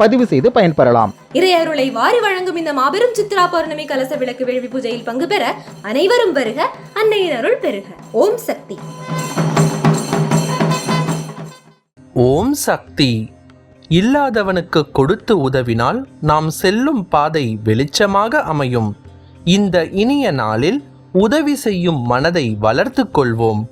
பதிவு செய்து பயன்பெறலாம். இறையருளை வாரி வழங்கும் இந்த மாபெரும் சித்ரா பௌர்ணமி கலச விளக்கு வேள்வி பூஜையில் பங்கு பெற அனைவரும் வருக அன்னையின் அருள் பெறுக ஓம் சக்தி. ஓம் சக்தி. இல்லாதவனுக்கு கொடுத்து உதவினால் நாம் செல்லும் பாதை வெளிச்சமாக அமையும். இந்த இனிய நாளில் உதவி செய்யும் மனதை வளர்த்துக் கொள்வோம்.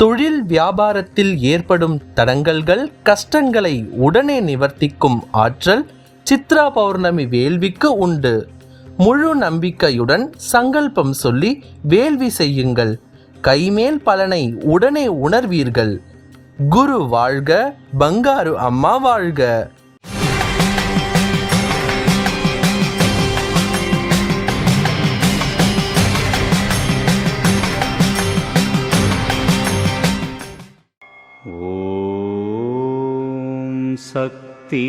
தொழில் வியாபாரத்தில் ஏற்படும் தடங்கல்கள் கஷ்டங்களை உடனே நிவர்த்திக்கும் ஆற்றல் சித்ரா பௌர்ணமி வேள்விக்கு உண்டு. முழு நம்பிக்கையுடன் சங்கல்பம் சொல்லி வேள்வி செய்யுங்கள். கைமேல் பலனை உடனே உணர்வீர்கள். குரு வாழ்க பங்காரு அம்மா வாழ்க. சக்தி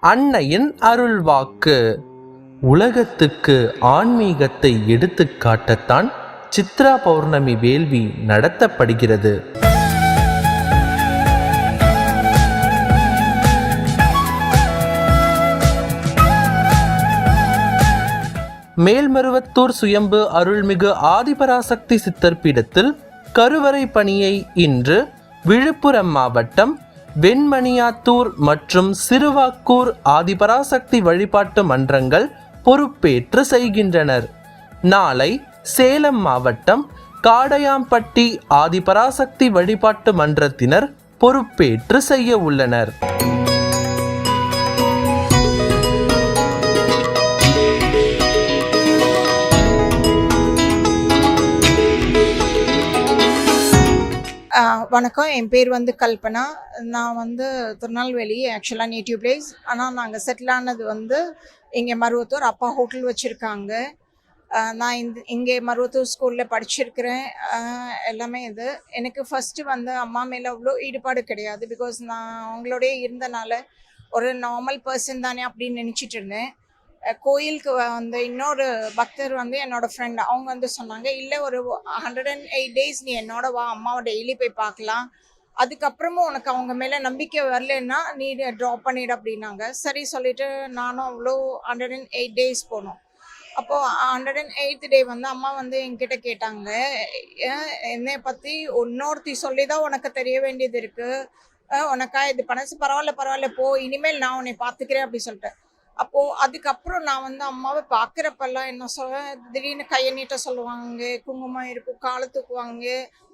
அன்னையின் அருள்வாக்கு. உலகத்துக்கு ஆன்மீகத்தை எடுத்து காட்டத்தான் சித்ரா பௌர்ணமி வேள்வி நடத்தப்படுகிறது. மேல்மருவத்தூர் சுயம்பு அருள்மிகு ஆதிபராசக்தி சித்தர்பீடத்தில் கருவறை பணியை இன்று விழுப்புரம் மாவட்டம் வெண்மணியாத்தூர் மற்றும் சிறுவாக்கூர் ஆதிபராசக்தி வழிபாட்டு மன்றங்கள் பொறுப்பேற்று செய்கின்றனர். நாளை சேலம் மாவட்டம் காடையாம்பட்டி ஆதிபராசக்தி வழிபாட்டு மன்றத்தினர் பொறுப்பேற்று செய்ய உள்ளனர். வணக்கம். என் பேர் வந்து கல்பனா. நான் வந்து திருநெல்வேலி ஆக்சுவலாக நேட்டிவ் பிளேஸ் ஆனால் நாங்கள் செட்டில் ஆனது வந்து இங்கே மருவத்தூர். அப்பா ஹோட்டல் வச்சுருக்காங்க. நான் இந்த இங்கே மருவத்தூர் ஸ்கூலில் படிச்சிருக்கிறேன். எல்லாமே இது. எனக்கு ஃபஸ்ட்டு வந்து அம்மா மேலே அவ்வளோ ஈடுபாடு கிடையாது. பிகாஸ் நான் அவங்களோடய இருந்தனால ஒரு நார்மல் பர்சன் தானே அப்படின்னு நினச்சிட்டு இருந்தேன். கோயிலுக்கு வந்து இன்னொரு பக்தர் வந்து என்னோட ஃப்ரெண்ட் அவங்க வந்து சொன்னாங்க இல்லை ஒரு ஹண்ட்ரட் அண்ட் எயிட் டேஸ் நீ என்னோட வா அம்மாவை டெய்லி போய் பார்க்கலாம். அதுக்கப்புறமும் உனக்கு அவங்க மேலே நம்பிக்கை வரலன்னா நீ ட்ராப் பண்ணிடு அப்படின்னாங்க. சரி சொல்லிட்டு நானும் அவ்வளோ ஹண்ட்ரட் அண்ட் எயிட் டேஸ் போனோம். அப்போது ஹண்ட்ரட் அண்ட் எயித்து டே வந்து அம்மா வந்து என்கிட்ட கேட்டாங்க என்னை பற்றி இன்னொருத்தி சொல்லி தான் உனக்கு தெரிய வேண்டியது இருக்குது உனக்கா இது பணசு பரவாயில்ல பரவாயில்ல போ இனிமேல் நான் உன்னை பார்த்துக்கிறேன் அப்படி சொல்லிட்டேன் அப்போது அதுக்கப்புறம் நான் வந்து அம்மாவை பார்க்குறப்பெல்லாம் என்ன சொல்வேன் திடீர்னு கையை நீட்ட சொல்லுவாங்க குங்குமம் இருக்கும் காலை தூக்குவாங்க.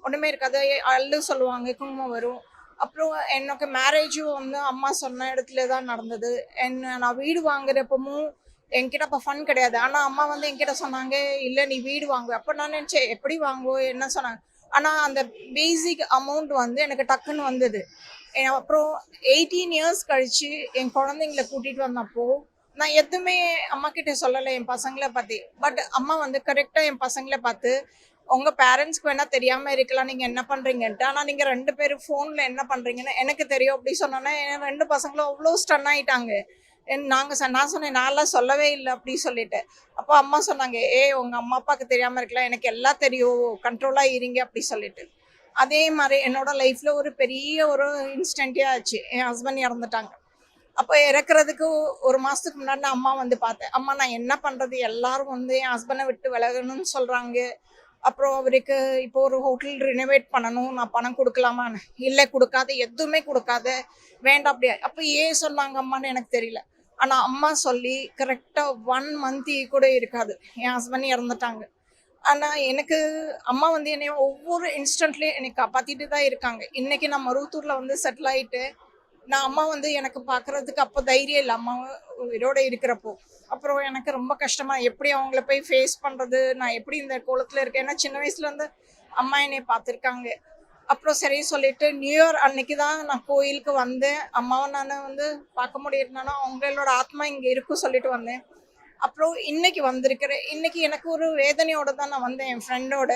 ஒன்றுமே இருக்காது அள்ளு சொல்லுவாங்க குங்குமம் வரும். அப்புறம் எனக்கு மேரேஜும் வந்து அம்மா சொன்ன இடத்துல தான் நடந்தது. என்ன நான் வீடு வாங்குறப்பமும் என்கிட்ட அப்போ ஃபன் கிடையாது. ஆனால் அம்மா வந்து என்கிட்ட சொன்னாங்க இல்லை நீ வீடு வாங்குவ அப்போ நான் நினச்சேன் எப்படி வாங்குவோம் என்ன சொன்னாங்க? ஆனால் அந்த பேசிக் அமௌண்ட் வந்து எனக்கு டக்குன்னு வந்தது. அப்புறம் எயிட்டீன் இயர்ஸ் கழித்து என் குழந்தைங்கள கூட்டிகிட்டு வந்தப்போ நான் எதுவுமே அம்மா கிட்ட சொல்லலை என் பசங்களை பற்றி பட் அம்மா வந்து கரெக்டாக என் பசங்களை பார்த்து உங்கள் பேரண்ட்ஸ்க்கு வேணால் தெரியாமல் இருக்கலாம். நீங்கள் என்ன பண்ணுறீங்கன்ட்டு ஆனால் நீங்கள் ரெண்டு பேரும் ஃபோனில் என்ன பண்ணுறீங்கன்னு எனக்கு தெரியும். அப்படி சொன்னோன்னே என் ரெண்டு பசங்களும் அவ்வளோ ஸ்டன் ஆயிட்டாங்க. நாங்கள் நான் சொன்னேன் நான்லாம் சொல்லவே இல்லை. அப்படி சொல்லிட்டு. அப்போ அம்மா சொன்னாங்க ஏ உங்கள் அம்மா அப்பாவுக்கு தெரியாமல் இருக்கலாம். எனக்கு எல்லாம் தெரியும். கண்ட்ரோலாக இருங்க. அப்படி சொல்லிட்டு. அதே மாதிரி என்னோட லைஃப்பில் ஒரு பெரிய ஒரு இன்ஸ்டண்ட்டே ஆச்சு. என் ஹஸ்பண்ட் இறந்துட்டாங்க. அப்போ இறக்குறதுக்கு ஒரு மாதத்துக்கு முன்னாடி நான் அம்மா வந்து பார்த்தேன். அம்மா நான் என்ன பண்ணுறது எல்லாரும் வந்து என் ஹஸ்பண்டை விட்டு விலகணும்னு சொல்கிறாங்க அப்புறம் அவருக்கு இப்போ ஒரு ஹோட்டல் ரினோவேட் பண்ணணும் நான் பணம் கொடுக்கலாமான்னு. இல்லை கொடுக்காத எதுவுமே கொடுக்காத. வேண்டாம் அப்படியா? அப்போ ஏன் சொன்னாங்க அம்மான்னு எனக்கு தெரியல. ஆனால் அம்மா சொல்லி கரெக்டாக ஒன் மந்த் கூட இருக்காது. என் ஹஸ்பண்ட் இறந்துட்டாங்க. ஆனால் எனக்கு அம்மா வந்து என்னை ஒவ்வொரு இன்ஸ்டன்ட்லேயும் என்னை காப்பாற்றிட்டு தான் இருக்காங்க. இன்றைக்கி நான் மருவத்தூரில் வந்து செட்டில் ஆகிட்டு நான் அம்மா வந்து எனக்கு பார்க்கறதுக்கு அப்போ தைரியம் இல்லை. அம்மா உயிரோட இருக்கிறப்போ. அப்புறம் எனக்கு ரொம்ப கஷ்டமாக எப்படி அவங்கள போய் ஃபேஸ் பண்ணுறது நான் எப்படி இந்த கோலத்தில் இருக்கேன்? ஏன்னா சின்ன வயசுலேருந்து அம்மா என்னை பார்த்துருக்காங்க அப்புறம் சரி சொல்லிட்டு நியூ இயர் அன்னைக்கு தான் நான் கோயிலுக்கு வந்தேன். அம்மாவை நான் வந்து பார்க்க முடியிருந்தானா அவங்களோட ஆத்மா இங்கே இருக்கும் சொல்லிட்டு வந்தேன். அப்புறம் இன்னைக்கு வந்திருக்கிறேன். இன்னைக்கு எனக்கு ஒரு வேதனையோட தான் நான் வந்தேன் என் ஃப்ரெண்டோட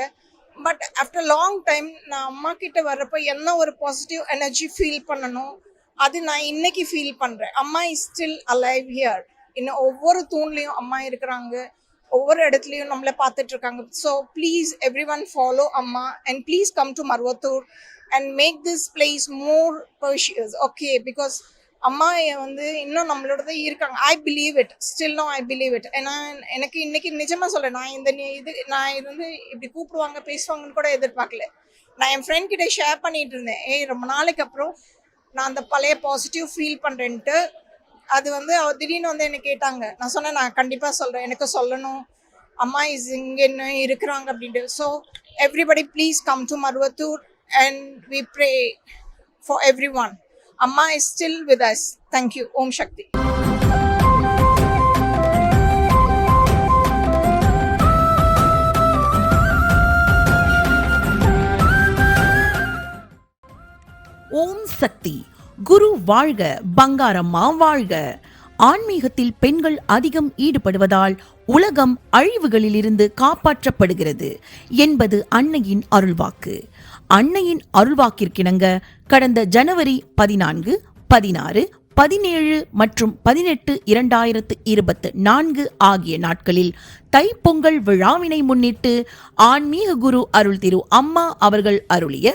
பட் ஆஃப்டர் லாங் டைம் நான் அம்மா கிட்ட வர்றப்போ என்ன ஒரு பாசிட்டிவ் எனர்ஜி ஃபீல் பண்ணணும்? அது நான் இன்னைக்கு ஃபீல் பண்றேன். அம்மா இஸ் ஸ்டில் அலைவ் ஹியர் இன்னும் ஒவ்வொரு தூண்லையும் அம்மா இருக்கிறாங்க. ஒவ்வொரு இடத்துலையும் நம்மளை பார்த்துட்டு இருக்காங்க. So please every one follow Amma. And please come to Maruvathur and make this place more precious okay because Amma வந்து இன்னும் நம்மளோட தான் இருக்காங்க. I believe it still no I believe it ஏன்னா எனக்கு இன்னைக்கு நிஜமா சொல்ல நான் இந்த இது நான் இது வந்து இப்படி கூப்பிடுவாங்க பேசுவாங்கன்னு கூட எதிர்பார்க்கல. நான் என் ஃப்ரெண்ட் கிட்ட ஷேர் பண்ணிட்டு இருந்தேன். ஏய் ரொம்ப நாளைக்கு அப்புறம் நான் அந்த பழைய பாசிட்டிவ் ஃபீல் பண்ணுறேன்ட்டு அது வந்து அவ திடீர்னு வந்து என்ன கேட்டாங்க. நான் சொன்னேன் நான் கண்டிப்பாக சொல்கிறேன் எனக்கு சொல்லணும். அம்மா இஸ் இங்கே என்ன இருக்கிறாங்க அப்படின்ட்டு. So everybody please come to Maruvathur and we pray for every one Amma is still with us thank you Om Sakthi. Sakthi. குரு வாழ்க பங்காரம்மா வாழ்க. ஆன்மீகத்தில் பெண்கள் அதிகம் ஈடுபடுவதால் உலகம் அழிவுகளிலிருந்து காப்பாற்றப்படுகிறது என்பது அன்னையின் அருள்வாக்கு. அன்னையின் அருள்வாக்கிற்கிணங்க கடந்த ஜனவரி பதினான்கு பதினாறு பதினேழு மற்றும் பதினெட்டு இரண்டாயிரத்து இருபத்து நான்கு ஆகிய நாட்களில் தைப்பொங்கல் விழாவினை முன்னிட்டு ஆன்மீக குரு அருள் திரு அம்மா அவர்கள் அருளிய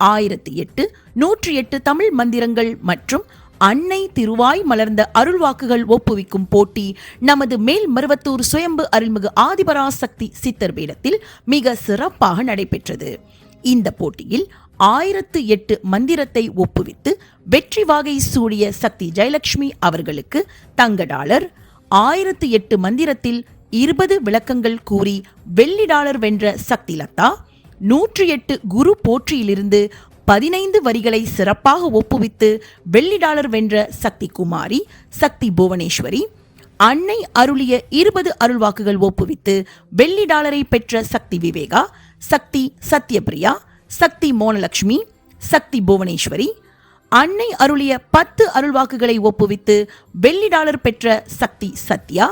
ஆயிரத்தி எட்டு நூற்றி எட்டு தமிழ் மந்திரங்கள் மற்றும் அன்னை திருவாய் மலர்ந்த அருள்வாக்குகள் ஒப்புவிக்கும் போட்டி நமது மேல் மருவத்தூர் சுயம்பு அருள்மிகு ஆதிபராசக்தி சித்தர் பீடத்தில் மிக சிறப்பாக நடைபெற்றது. இந்த போட்டியில் ஆயிரத்து எட்டு மந்திரத்தை ஒப்புவித்து வெற்றி வாகை சூடிய சக்தி ஜெயலட்சுமி அவர்களுக்கு தங்க டாலர் ஆயிரத்து எட்டு மந்திரத்தில் இருபது விளக்கங்கள் கூறி வெள்ளி டாலர் வென்ற சக்தி லதா நூற்றி எட்டு குரு போற்றியிலிருந்து பதினைந்து வரிகளை சிறப்பாக ஒப்புவித்து வெள்ளி டாலர் வென்ற சக்தி குமாரி சக்தி புவனேஸ்வரி அன்னை அருளிய இருபது அருள்வாக்குகள் ஒப்புவித்து வெள்ளி டாலரை பெற்ற சக்தி விவேகா சக்தி சத்யபிரியா சக்தி மோனலட்சுமி சக்தி புவனேஸ்வரி அன்னை அருளிய பத்து அருள்வாக்குகளை ஒப்புவித்து வெள்ளி டாலர் பெற்ற சக்தி சத்யா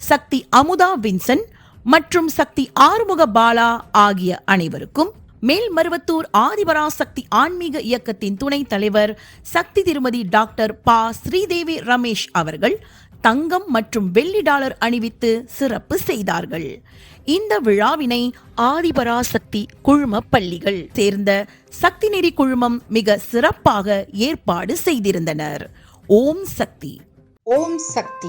சக்தி அமுதா வின்சன் மற்றும் சக்தி ஆறுமுக பாலா ஆகிய அனைவருக்கும் மேல்மருவத்தூர் ஆதிபராசக்தி ஆன்மீக இயக்கத்தின் துணைத் தலைவர் சக்தி திருமதி டாக்டர் பா. ஸ்ரீதேவி ரமேஷ் அவர்கள் தங்கம் மற்றும் வெள்ளி டாலர் அணிவித்து சிறப்பு செய்தார்கள். இந்த விழாவினை ஆதிபராசக்தி குழும பள்ளிகள் சேர்ந்த சக்தி நெறி குழுமம் மிக சிறப்பாக ஏற்பாடு செய்திருந்தனர். ஓம் சக்தி. ஓம் சக்தி.